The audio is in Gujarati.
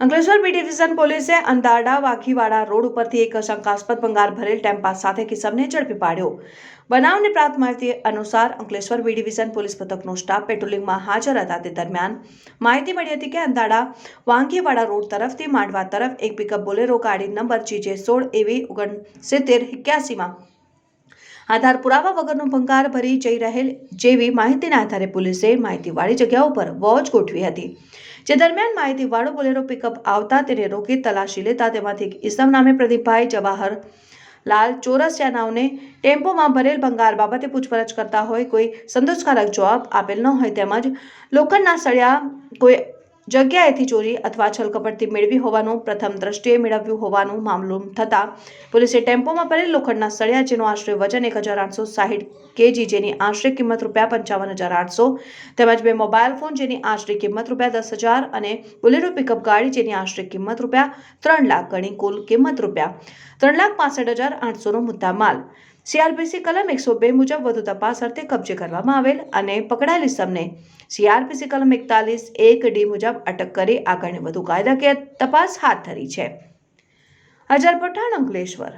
અંકલેશ્વર બી ડિવિઝન પોલીસે અંદારડા વાઘીવાડા રોડ ઉપરથી એક શંકાસ્પદ ભંગાર ભરેલ ટેમ્પા સાથે કિસમને ઝડપી પાડ્યો. બનાવની પ્રાપ્ત માહિતી અનુસાર અંકલેશ્વર બી ડિવિઝન પોલીસ પથકનો સ્ટાફ પેટ્રોલિંગમાં હાજર હતા તે દરમિયાન માહિતી મળી હતી કે અંદાડા વાંઘીવાડા રોડ તરફથી માંડવા તરફ એક પિકઅપ બોલેરો ગાડી નંબર જીજે સોળ એવી ઓગણસિત્તેર એક્યાસીમાં આધાર પુરાવા વગરનો ભંગાર ભરી જઈ રહેલ જેવી માહિતીના આધારે પોલીસે માહિતીવાળી જગ્યા ઉપર વોચ ગોઠવી હતી. જે દરમિયાન માહિતીવાળો બોલેરો પિકઅપ આવતા તેને રોકી તલાશી લેતા તેમાંથી એક નામે પ્રદીપભાઈ જવાહર લાલ ચોરસિયા નાવને ટેમ્પોમાં ભરેલ ભંગાર બાબતે પૂછપરછ કરતા હોય કોઈ સંતોષકારક જવાબ આપેલ ન હોય તેમજ લોખંડના સળિયા કોઈ જગ્યાએથી ચોરી અથવા છલકપટથી મેળવી હોવાનું પ્રથમ દ્રષ્ટિએ મેળવ્યું હોવાનું મામલું થતાં પોલીસે ટેમ્પોમાં ભરેલ લોખંડના સળિયા જેનો આશરે વજન એક હજાર આઠસો સાહીઠ કેજી જેની આશરે કિંમત રૂપિયા પંચાવન હજાર આઠસો તેમજ બે મોબાઈલ ફોન જેની આશરે કિંમત રૂપિયા દસ હજાર અને બોલેરો પિકઅપ ગાડી જેની આશરે કિંમત રૂપિયા ત્રણ લાખ ગણી કુલ કિંમત રૂપિયા ત્રણ લાખ પાસઠ હજાર આઠસોનો મુદ્દા માલ સીઆરપીસી કલમ એકસો બે મુજબ વધુ તપાસ અર્થે કબજે કરવામાં આવેલ અને પકડાયેલી સમને સીઆરપીસી કલમ એકતાલીસ એક ડી મુજબ અટક કરી આગળની વધુ કાયદાકીય તપાસ હાથ ધરી છે. અજર પઠાણ અંકલેશ્વર.